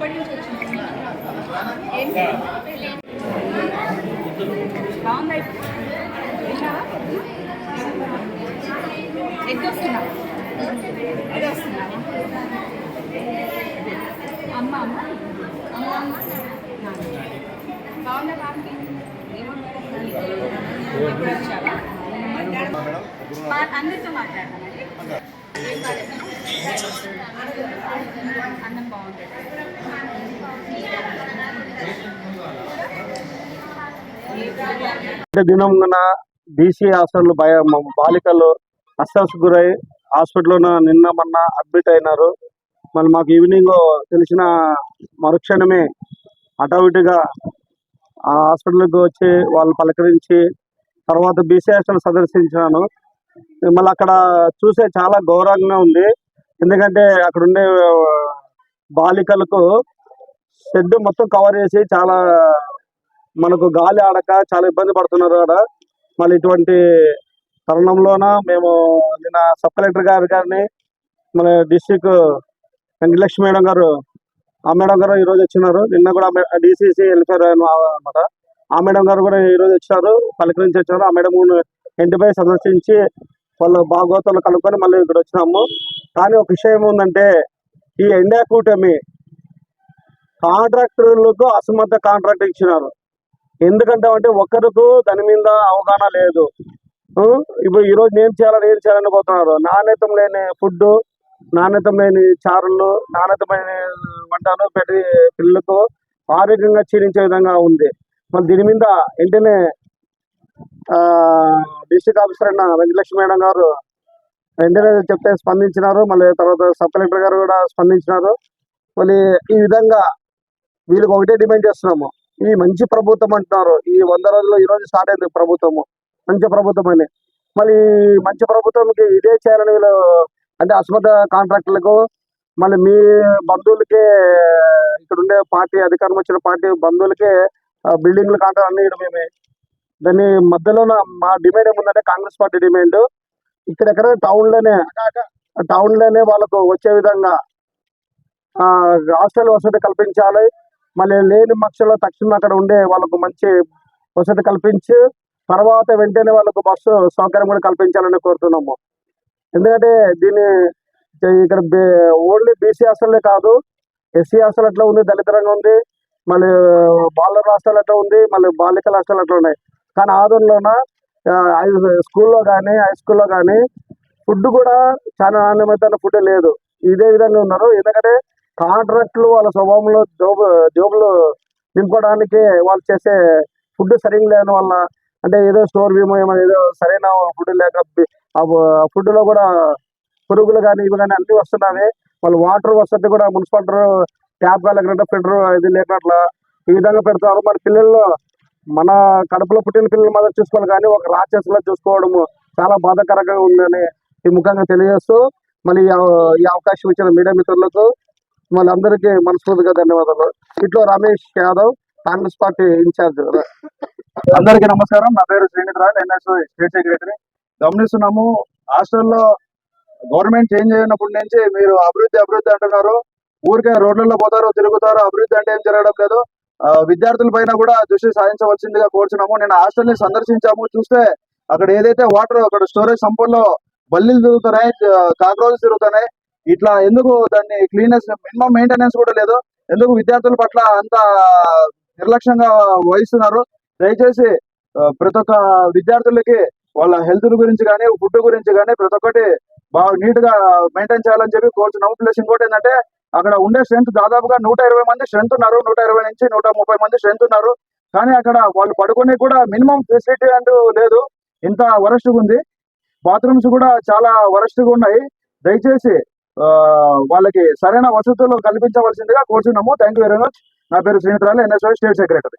ఎప్పటి నుంచి వచ్చింది? బాగుందా ఎగ్గు వస్తున్నా ఎగ్గు వస్తున్నా అమ్మ అమ్మ? అమ్మ అమ్మ. బాగుందా వచ్చావా? అందరితో మాట్లాడతానండి? అన్నం బాగుంటుంది బీసీ హాస్టల్ భయ బాలికలు అస్సాస్ గురై హాస్పిటల్లో నిన్న మొన్న అడ్మిట్ అయినారు. మళ్ళీ మాకు ఈవినింగ్ తెలిసిన మరుక్షణమే అటావిటిగా ఆ హాస్పిటల్కి వచ్చి వాళ్ళు పలకరించి తర్వాత బీసీ హాస్టల్ సందర్శించాను మళ్ళీ అక్కడ చూసే చాలా గౌరవంగా ఉంది. ఎందుకంటే అక్కడ ఉండే బాలికలకు షెడ్ మొత్తం కవర్ చేసి చాలా మనకు గాలి ఆడక చాలా ఇబ్బంది పడుతున్నారు ఆడ మళ్ళీ ఇటువంటి తరుణంలోన మేము నిన్న సబ్ కలెక్టర్ గారు గారిని మన డిస్టిక్ వెంకటలక్ష్మి మేడం గారు ఆ మేడం గారు ఈరోజు వచ్చినారు. నిన్న కూడా డిసిసి వెళ్ళిపోయారు అనమాట ఆ మేడం గారు కూడా ఈరోజు వచ్చారు పలకరించి వచ్చారు ఆ మేడం ఇంటిపై సందర్శించి వాళ్ళు భాగవతాలు కనుక్కొని మళ్ళీ ఇక్కడ వచ్చినాము. కానీ ఒక విషయం ఉందంటే ఈ ఇండియా కూటమి కాంట్రాక్టర్లకు అసమర్థ కాంట్రాక్ట్ ఇచ్చినారు. ఎందుకంటే అంటే ఒకరికి దాని మీద అవగాహన లేదు. ఇప్పుడు ఈ రోజు ఏం చేయాలని ఏం చేయాలని పోతున్నారు? నాణ్యతం లేని ఫుడ్ నాణ్యతం లేని చారులు నాణ్యతమైన వంటలు పెట్టి పిల్లలకు ఆరోగ్యంగా క్షీణించే విధంగా ఉంది. మళ్ళీ దీని మీద వెంటనే డిస్ట్రిక్ట్ ఆఫీసర్ అయిన వెంకటలక్ష్మి మేడం గారు వెంటనే చెప్తే స్పందించినారు. మళ్ళీ తర్వాత సబ్ కలెక్టర్ గారు కూడా స్పందించినారు. మళ్ళీ ఈ విధంగా వీళ్ళకి ఒకటే డిమాండ్ చేస్తున్నాము. ఈ మంచి ప్రభుత్వం అంటున్నారు. ఈ వంద రోజుల్లో ఈ రోజు స్టార్ట్ అయింది ప్రభుత్వము. మంచి ప్రభుత్వం అని. మళ్ళీ మంచి ప్రభుత్వంకి ఇదే చేయాలని వీళ్ళు అంటే అస్మత కాంట్రాక్టులకు మళ్ళీ మీ బంధువులకే ఇక్కడ ఉండే పార్టీ అధికారం వచ్చిన పార్టీ బంధువులకే బిల్డింగ్లు కాంట్రాక్ట్ అన్ని ఇవ్వడం మేమే దాన్ని మధ్యలో మా డిమాండ్ ఏముందంటే కాంగ్రెస్ పార్టీ డిమాండ్. ఇక్కడెక్కడ టౌన్లోనే టౌన్లోనే వాళ్ళకు వచ్చే విధంగా ఆ, హాస్టల్ వసతి కల్పించాలి. మళ్ళీ లేని పక్షంలో తక్షణం అక్కడ ఉండే వాళ్ళకు మంచి వసతి కల్పించి తర్వాత వెంటనే వాళ్ళకు బస్సు సౌకర్యం కూడా కల్పించాలని కోరుతున్నాము. ఎందుకంటే దీన్ని ఇక్కడ ఓన్లీ బీసీ హాస్టల్లే కాదు ఎస్సీ హాస్టల్ అట్లా ఉంది దళిత రంగం ఉంది మళ్ళీ బాలర్ హాస్టల్ అట్లా ఉంది మళ్ళీ బాలికల హాస్టల్ అట్లా ఉన్నాయి. కానీ ఆదోళనలోన స్కూల్లో కానీ హై స్కూల్లో కానీ ఫుడ్ కూడా చాలా నాణ్యమైన ఫుడ్ లేదు. ఇదే విధంగా ఉన్నారు. ఎందుకంటే కాంట్రాక్టులు వాళ్ళ స్వభావంలో జోబు జోబులు నింపుకోవడానికి వాళ్ళు చేసే ఫుడ్ సరిగ్గా లేని వల్ల అంటే ఏదో స్టోర్ భీమో ఏమో ఏదో సరైన ఫుడ్ లేక ఆ ఫుడ్లో కూడా పురుగులు కానీ ఇవి కానీ అన్ని వస్తున్నాయి. వాళ్ళు వాటర్ వసతి కూడా మున్సిపాలిటీ ట్యాప్ కాలేకుండా ఫిల్టర్ ఇది లేకుండా ఈ విధంగా పెడతారు. మన పిల్లల్లో మన కడుపులో పుట్టిన పిల్లలు మాత్రం చూసుకోవాలి కానీ ఒక రాక్షసులా చూసుకోవడము చాలా బాధాకరంగా ఉందని ఈ ముఖంగా తెలియజేస్తూ మళ్ళీ ఈ అవకాశం ఇచ్చిన మీడియా మిత్రులకు మళ్ళీ అందరికీ మనస్ఫూర్తిగా ధన్యవాదాలు. ఇట్లో రమేష్ యాదవ్ కాంగ్రెస్ పార్టీ ఇన్ఛార్జ్. అందరికీ నమస్కారం. నా పేరు Srinidhi Rayal NSO state secretary. గమనిస్తున్నాము హాస్టల్లో గవర్నమెంట్ చేంజ్ అయినప్పటి నుంచి మీరు అభివృద్ధి అభివృద్ధి అంటున్నారు. ఊరికే రోడ్లలో పోతారు తిరుగుతారు అభివృద్ధి అంటే ఏం జరగడం లేదు. విద్యార్థుల పైన కూడా దృష్టి సాధించవలసిందిగా కోరుచున్నాము. నేను హాస్టల్ని సందర్శించాము. చూస్తే అక్కడ ఏదైతే వాటర్ అక్కడ స్టోరేజ్ సంపల్లో బల్లీలు తిరుగుతున్నాయి కాక్రోచెస్ తిరుగుతున్నాయి. ఇట్లా ఎందుకు దాన్ని క్లీనెస్ మినిమం మెయింటెనెన్స్ కూడా లేదు. ఎందుకు విద్యార్థుల పట్ల అంత నిర్లక్ష్యంగా వహిస్తున్నారు? దయచేసి ప్రతి ఒక్క విద్యార్థులకి వాళ్ళ హెల్త్ గురించి కానీ ఫుడ్ గురించి కానీ ప్రతి ఒక్కటి బాగా నీట్గా మెయింటైన్ చేయాలని చెప్పి కోరుచున్నాము. ప్లస్ ఇంకోటి ఏంటంటే అక్కడ ఉండే స్ట్రెంత్ దాదాపుగా నూట ఇరవై మంది స్ట్రెంత్ ఉన్నారు. నూట ఇరవై నుంచి నూట ముప్పై మంది స్ట్రెంత్ ఉన్నారు. కానీ అక్కడ వాళ్ళు పడుకునే కూడా మినిమం ఫెసిలిటీ అంటూ లేదు. ఇంత వరస్ట్ ఉంది. బాత్రూమ్స్ కూడా చాలా వరస్ట్గా ఉన్నాయి. దయచేసి ఆ, వాళ్ళకి సరైన వసతులు కల్పించవలసిందిగా కోరుచున్నాము. థ్యాంక్ యూ వెరీ మచ్ నా పేరు శ్రీనిధరాలు NSO state secretary.